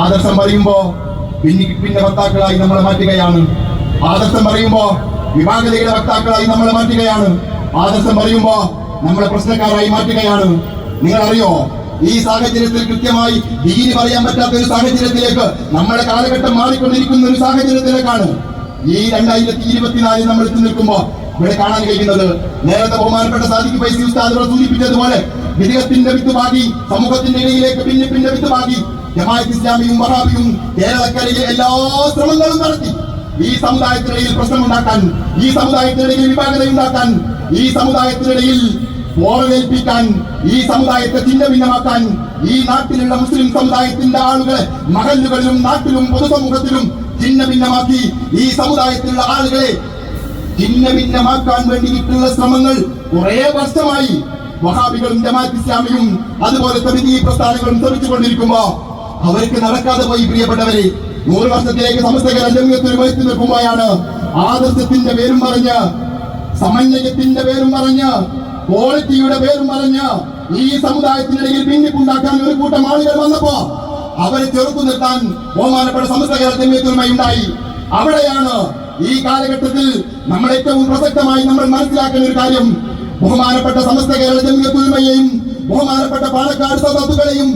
ആദർശം പറയുമ്പോ പിന്നെ പിന്നെ വക്താക്കളായി നമ്മളെ മാറ്റുകയാണ്. ആദർശം പറയുമ്പോ വിഭാഗതയുടെ വക്താക്കളായി നമ്മളെ മാറ്റുകയാണ്. ആദർശം പറയുമ്പോ നമ്മളെ പ്രശ്നക്കാരായി മാറ്റുകയാണ്. നിങ്ങൾ അറിയോ ഈ സാഹചര്യത്തിൽ കൃത്യമായി ഡിഗ്രി പറയാൻ പറ്റാത്ത ഒരു സാഹചര്യത്തിലേക്ക് നമ്മുടെ കാലഘട്ടം മാറിക്കൊണ്ടിരിക്കുന്ന ഒരു സാഹചര്യത്തിലേക്കാണ് ഈ രണ്ടായിരത്തി ഇരുപത്തിനാലിൽ നമ്മൾ എത്തി നിൽക്കുമ്പോ ഇവിടെ കാണാൻ കഴിയുന്നത്. നേരത്തെ ബഹുമാനപ്പെട്ട സാദിഖ് പൈസ ഉസ്താദുകൾ സൂചിപ്പിച്ചതുപോലെ വിദേഹത്തിന്റെ വിത്തുപാകി സമൂഹത്തിന്റെ ഇടയിലേക്ക് ഭിന്നിപ്പിന്റെ വിത്തുപാകി ജമാഅത്ത് ഇസ്ലാമിയും വഹാബിയും കേരളക്കരയിലെ എല്ലാ ശ്രമങ്ങളും നടത്തി. ഈ സമുദായത്തിനിടയിൽ പ്രശ്നമുണ്ടാക്കാൻ ഈ സമുദായത്തിനിടയിൽ വിഭാഗത ഉണ്ടാക്കാൻ ഈ സമുദായത്തിനിടയിൽ ഓർവേൽപ്പിക്കാൻ ഈ സമുദായത്തെ ചിന്ത ഭിന്നമാക്കാൻ ഈ നാട്ടിലുള്ള മുസ്ലിം സമുദായത്തിന്റെ ആളുകളെ മഹല്ലുകളിലും നാട്ടിലും പൊതുസമൂഹത്തിലും ചിന്ന ഭിന്നമാക്കി ഈ സമുദായത്തിലുള്ള ആളുകളെ ചിന്ന ഭിന്നമാക്കാൻ വേണ്ടിയിട്ടുള്ള ശ്രമങ്ങൾ കുറെ വർഷമായി വഹാബികളും ജമാഅത്ത് ഇസ്ലാമിയും അതുപോലെ പ്രസ്ഥാനങ്ങളും ശ്രമിച്ചുകൊണ്ടിരിക്കുമ്പോ അവർക്ക് നടക്കാതെ പോയി പ്രിയപ്പെട്ടവരെ നൂറ് വർഷത്തിലേക്ക് സമസ്ത ജമ്യത്തിൽ വഹിച്ചു നിൽക്കുമ്പോഴാണ് ആദർശത്തിന്റെ പേരും പറഞ്ഞ് സമന്വയത്തിന്റെ പേരും പറഞ്ഞ് ക്വാളിറ്റിയുടെ പേരും പറഞ്ഞ് ഈ സമുദായത്തിനിടയിൽ ഭിന്നിപ്പുണ്ടാക്കാൻ ഒരു കൂട്ടം ആളുകൾ വന്നപ്പോ അവരെ ചെറുത്തു നിർത്താൻ ബഹുമാനപ്പെട്ട സമസ്തകര ഉണ്ടായി. അവിടെയാണ് ഈ കാലഘട്ടത്തിൽ നമ്മൾ ഏറ്റവും പ്രസക്തമായി നമ്മൾ മനസ്സിലാക്കുന്ന ഒരു കാര്യം. ബഹുമാനപ്പെട്ട സമസ്ത കേരള ജമ്യത്തുൽമയെയും ബഹുമാനപ്പെട്ട പാലക്കാട് സദത്തുകളെയും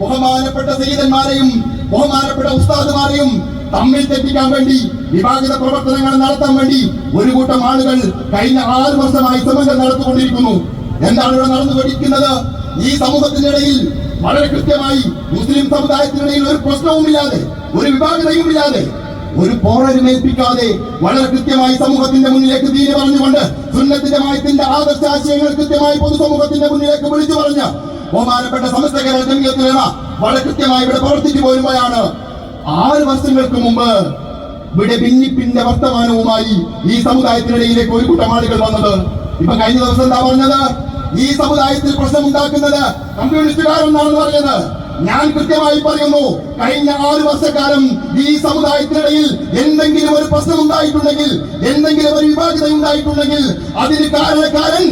ബഹുമാനപ്പെട്ട സീതന്മാരെയും ബഹുമാനപ്പെട്ട ഉസ്താദുമാരെയും തമ്മിൽ തെറ്റിക്കാൻ വേണ്ടി വിഭാഗിത പ്രവർത്തനങ്ങൾ നടത്താൻ വേണ്ടി ഒരു കൂട്ടം ആളുകൾ കഴിഞ്ഞ ആറ് വർഷമായി ശ്രമങ്ങൾ നടത്തിക്കൊണ്ടിരിക്കുന്നു. എന്താണ് ഇവിടെ നടന്നുകൊണ്ടിരിക്കുന്നത് ഈ സമൂഹത്തിനിടയിൽ വളരെ കൃത്യമായി മുസ്ലിം സമുദായത്തിനിടയിൽ ഒരു പ്രശ്നവുമില്ലാതെ ഒരു വിഭാഗതയും ഇല്ലാതെ ഒരു പോറരുമേൽപ്പിക്കാതെ വളരെ കൃത്യമായി സമൂഹത്തിന്റെ മുന്നിലേക്ക് തീരെ പറഞ്ഞുകൊണ്ട് സുന്നത്തിന്റെ മായത്തിന്റെ ആദർശ ആശയങ്ങൾ കൃത്യമായി പൊതുസമൂഹത്തിന്റെ മുന്നിലേക്ക് വിളിച്ചു പറഞ്ഞ് ബഹുമാനപ്പെട്ട സമസ്ത കേരള വളരെ കൃത്യമായി ഇവിടെ പ്രവർത്തിച്ചു പോരുമ്പോഴാണ് ആറ് വർഷങ്ങൾക്ക് മുമ്പ് ഇവിടെ ഭിന്നിപ്പിന്റെ വർത്തമാനവുമായി ഈ സമുദായത്തിനിടയിലേക്ക് ഒരു കൂട്ടം ആളുകൾ വന്നത്. ഇപ്പൊ കഴിഞ്ഞ ദിവസം എന്താ പറഞ്ഞത്? ഈ സമുദായത്തിൽ പ്രശ്നമുണ്ടാക്കുന്നത് കമ്മ്യൂണിസ്റ്റുകാരെന്നാണെന്ന് പറഞ്ഞത്. ഞാൻ കൃത്യമായി പറയുന്നു കഴിഞ്ഞ ആറു വർഷക്കാലം ഈ സമുദായത്തിനിടയിൽ എന്തെങ്കിലും ഒരു പ്രശ്നം ഉണ്ടായിട്ടുണ്ടെങ്കിൽ എന്തെങ്കിലും ഒരു വിഭാഗത ഉണ്ടായിട്ടുണ്ടെങ്കിൽ അതിന് കാരണക്കാരൻ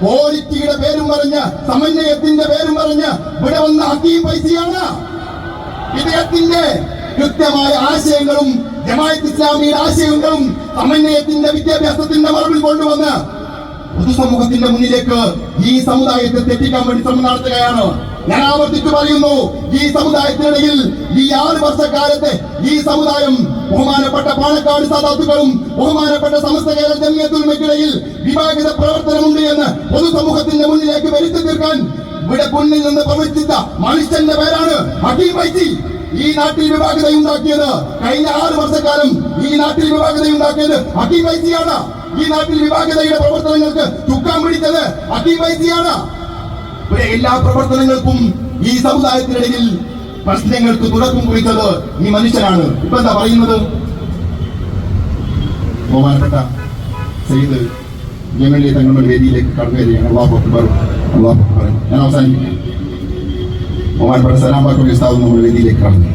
ക്വാളിറ്റിയുടെ പേരും പറഞ്ഞ് സമന്വയത്തിന്റെ പേരും പറഞ്ഞ് ഇവിടെ വന്ന ഹക്കീം പൈസയാണ് ഇദ്ദേഹത്തിന്റെ കൃത്യമായ ആശയങ്ങളും ജമായത്ത് ഇസ്ലാമിയുടെ ആശയങ്ങളും സമന്വയത്തിന്റെ വിദ്യാഭ്യാസത്തിന്റെ മറവിൽ കൊണ്ടുവന്ന് പൊതുസമൂഹത്തിന്റെ മുന്നിലേക്ക് ഈ സമുദായത്തെ തെറ്റിക്കാൻ വേണ്ടി ശ്രമം നടത്തുകയാണ്. ഞാൻ ആവർത്തിച്ചു പറയുന്നു. ഈ സമുദായത്തിനിടയിൽ ഈ ആറ് വർഷക്കാലത്തെ ഈ സമുദായം ബഹുമാനപ്പെട്ട പാലക്കാട് സാധാത്തുക്കളും ബഹുമാനപ്പെട്ട സമസ്ത കേരള ജമിയത്തുൽമയ്ക്കിടയിൽ വിഭാഗിത പ്രവർത്തനമുണ്ട് എന്ന് പൊതുസമൂഹത്തിന്റെ മുന്നിലേക്ക് വരുത്തി തീർക്കാൻ ഇവിടെ മുന്നിൽ നിന്ന് പ്രവർത്തിച്ച മനുഷ്യന്റെ പേരാണ് ഈ നാട്ടിൽ വിവാഹിത ഉണ്ടാക്കിയത് കഴിഞ്ഞ ആറ് വർഷക്കാലം ഈ നാട്ടിൽ വിവാഹിത ഉണ്ടാക്കിയത് ഹക്കീം വൈസിയാണ്. ഈ നാട്ടിൽ വിഭാഗതയുടെ പ്രവർത്തനങ്ങൾക്ക് ചുക്കാൻ പിടിച്ചത് ഹക്കീം വൈസിയാണ്. എല്ലാ പ്രവർത്തനങ്ങൾക്കും ഈ സമുദായത്തിനിടയിൽ പ്രശ്നങ്ങൾക്ക് തുടക്കം കുറിച്ചത് ഈ മനുഷ്യനാണ്. ഇപ്പൊ എന്താ പറയുന്നത്? ബഹുമാനപ്പെട്ട സയ്യിദ് ജമലി തങ്ങളുടെ വേദിയിലേക്ക് കടന്നു വരികയാണ്. അക്ബർ അള്ളാഹു അക്ബർ. ഞാൻ അവസാനിപ്പിക്കും. ബഹുമാനപ്പെട്ട സലാം ബാക്കർ ഉസ്താദ് നമ്മുടെ വേദിയിലേക്ക് കടന്നു.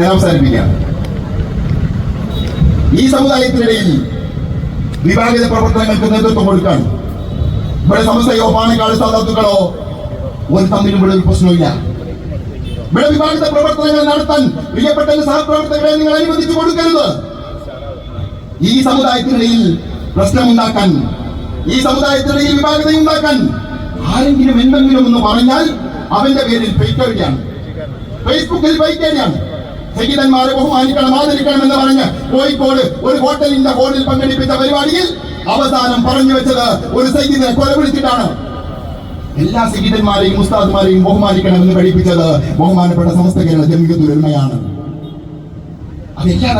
ഞാൻ അവസാനിപ്പിക്കാം. ഈ സമുദായത്തിനിടയിൽ വിഭാഗിത പ്രവർത്തനങ്ങൾക്ക് നേതൃത്വം കൊടുക്കാൻ ഇവിടെ സമസ്തയോ പാണക്കാട് സാധാത്തുക്കളോ ഒരു തമ്മിലും ഇവിടെ ഒരു പ്രശ്നമില്ല ഇവിടെ വിഭാഗിത പ്രവർത്തനങ്ങൾ നടത്താൻ പ്രിയപ്പെട്ട സഹപ്രവർത്തകരെ നിങ്ങൾ അനുവദിച്ചു കൊടുക്കരുത്. ഈ സമുദായത്തിനിടയിൽ പ്രശ്നമുണ്ടാക്കാൻ ഈ സമുദായത്തിനിടയിൽ വിഭാഗത ഉണ്ടാക്കാൻ ആരെങ്കിലും എന്തെങ്കിലും എന്ന് പറഞ്ഞാൽ അവന്റെ പേരിൽ ഫേക്കറിയാണ് ഫേസ്ബുക്കിൽ ഫേക്കറിയാണ് സഹിതന്മാരെ ബഹുമാനിക്കണം ആദരിക്കണം എന്ന് പറഞ്ഞ് കോഴിക്കോട് ഒരു ഹോട്ടലിന്റെ ഹോളിൽ പങ്കെടുപ്പിച്ച പരിപാടിയിൽ അവസാനം പറഞ്ഞു വെച്ചത് ഒരു സൈദിനെ കൊല വിളിച്ചിട്ടാണ്. എല്ലാ സഹിതന്മാരെയും ഉസ്താദ്മാരെയും ബഹുമാനിക്കണമെന്ന് പഠിപ്പിച്ചത് ബഹുമാനപ്പെട്ട സമസ്ത കേരള ജമികത്തുരമയാണ് അത് എല്ലാ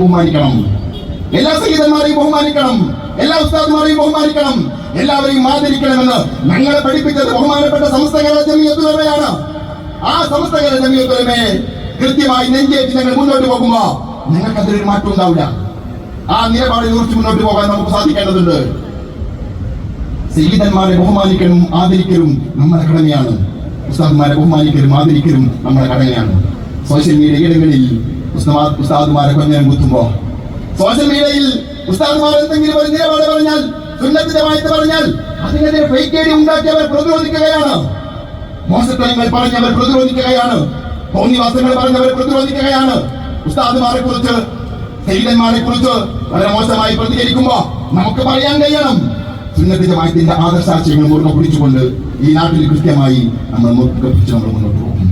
ബഹുമാനിക്കണം. എല്ലാ സഹിതന്മാരെയും ബഹുമാനിക്കണം. എല്ലാ ഉസ്താദ്മാരെയും ബഹുമാനിക്കണം. എല്ലാവരെയും ആദരിക്കണമെന്ന് ഞങ്ങളെ പഠിപ്പിച്ചത് ബഹുമാനപ്പെട്ട സമസ്ത കേരള ജമിയത്തുലമയാണ് ആ സമസ്ത കേരള ജമിയത്തുലമയെ കൃത്യമായി നെഞ്ചേറ്റ് ഞങ്ങൾ മുന്നോട്ട് പോകുമ്പോ നിങ്ങൾക്ക് അതിലൊരു മാറ്റം ഉണ്ടാവില്ല. ആ നിലപാടിൽ കുറിച്ച് മുന്നോട്ട് പോകാൻ നമുക്ക് സാധിക്കേണ്ടതുണ്ട്. സീതന്മാരെ ബഹുമാനിക്കലും ആദരിക്കലും നമ്മുടെ കടമയാണ്. ഉസ്താദ്മാരെ ബഹുമാനിക്കലും ആദരിക്കലും നമ്മുടെ കടമയാണ്. സോഷ്യൽ മീഡിയ ഇടങ്ങളിൽ ഉസ്താദ് ഉസ്താദ്മാരെ കൊഞ്ഞനം കുത്തുമ്പോ സോഷ്യൽ മീഡിയയിൽ ഉസ്താദ്മാർ ഒരു നിലപാട് പറഞ്ഞാൽ സുന്നത്തിന്റെ മായത്ത് പറഞ്ഞാൽ അതിനെതിരെ ഫേക്ക് ഐഡി ഉണ്ടാക്കിയവർ പ്രതിരോധിക്കുകയാണ്. മോശത്തരങ്ങൾ പറഞ്ഞവർ പ്രതിരോധിക്കുകയാണ്. തോന്നിവാസങ്ങൾ അവരെ പ്രതിരോധിക്കുകയാണ്. ഉസ്താദുമാരെ കുറിച്ച് ശൈലന്മാരെ കുറിച്ച് വളരെ മോശമായി പ്രതികരിക്കുമ്പോ നമുക്ക് പറയാൻ കഴിയണം. സുന്നത്ത് ജമാഅത്തിന്റെ ആദർശാശയങ്ങൾ മുറുകെ പിടിച്ചുകൊണ്ട് ഈ നാട്ടിൽ കൃത്യമായി നമ്മൾ മുറുകെ പിടിച്ച് നമ്മൾ മുന്നോട്ട് പോകും.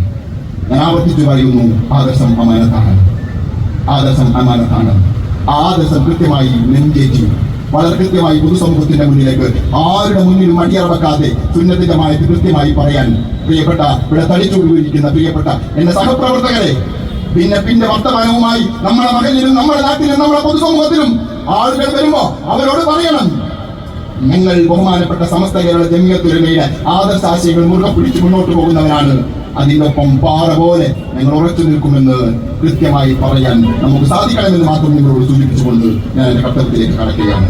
ഞാൻ ആവർത്തിച്ചു പറയുന്നു ആദർശം അമാനത്താണ് ആദർശം അമാനത്താണ് ആ ആദർശം കൃത്യമായി നെഞ്ചേറ്റി. വളരെ കൃത്യമായി പൊതുസമൂഹത്തിന്റെ മുന്നിലേക്ക് ആരുടെ മുന്നിലും അടിയറവെക്കാതെ സുന്നത്ത് ജമാഅത്ത് കൃത്യമായി പറയാൻ പ്രിയപ്പെട്ട ഇവിടെ തടിച്ചുകൊണ്ടിരിക്കുന്ന പ്രിയപ്പെട്ട എന്റെ സഹപ്രവർത്തകരെ പിന്നെ പിന്നെ വർത്തമാനവുമായി നമ്മുടെ മകനിലും നമ്മുടെ നാട്ടിലും നമ്മുടെ പൊതുസമൂഹത്തിലും ആളുകൾ വരുമ്പോ അവരോട് പറയണം. നിങ്ങൾ ബഹുമാനപ്പെട്ട സമസ്ത കേരള ജമിയത്തുരമയുടെ ആദർശ ആശയങ്ങൾ മുറുകെ പിടിച്ച് മുന്നോട്ട് പോകുന്നവരാണ്. അതിനൊപ്പം പാറ പോലെ ഞങ്ങൾ ഉറച്ചു നിൽക്കുമെന്ന് കൃത്യമായി പറയാൻ നമുക്ക് സാധിക്കണമെന്ന് മാത്രം നിങ്ങളോട് സൂചിപ്പിച്ചുകൊണ്ട് ഞാൻ എന്റെ കർത്തവ്യത്തിലേക്ക് കടക്കുകയാണ്.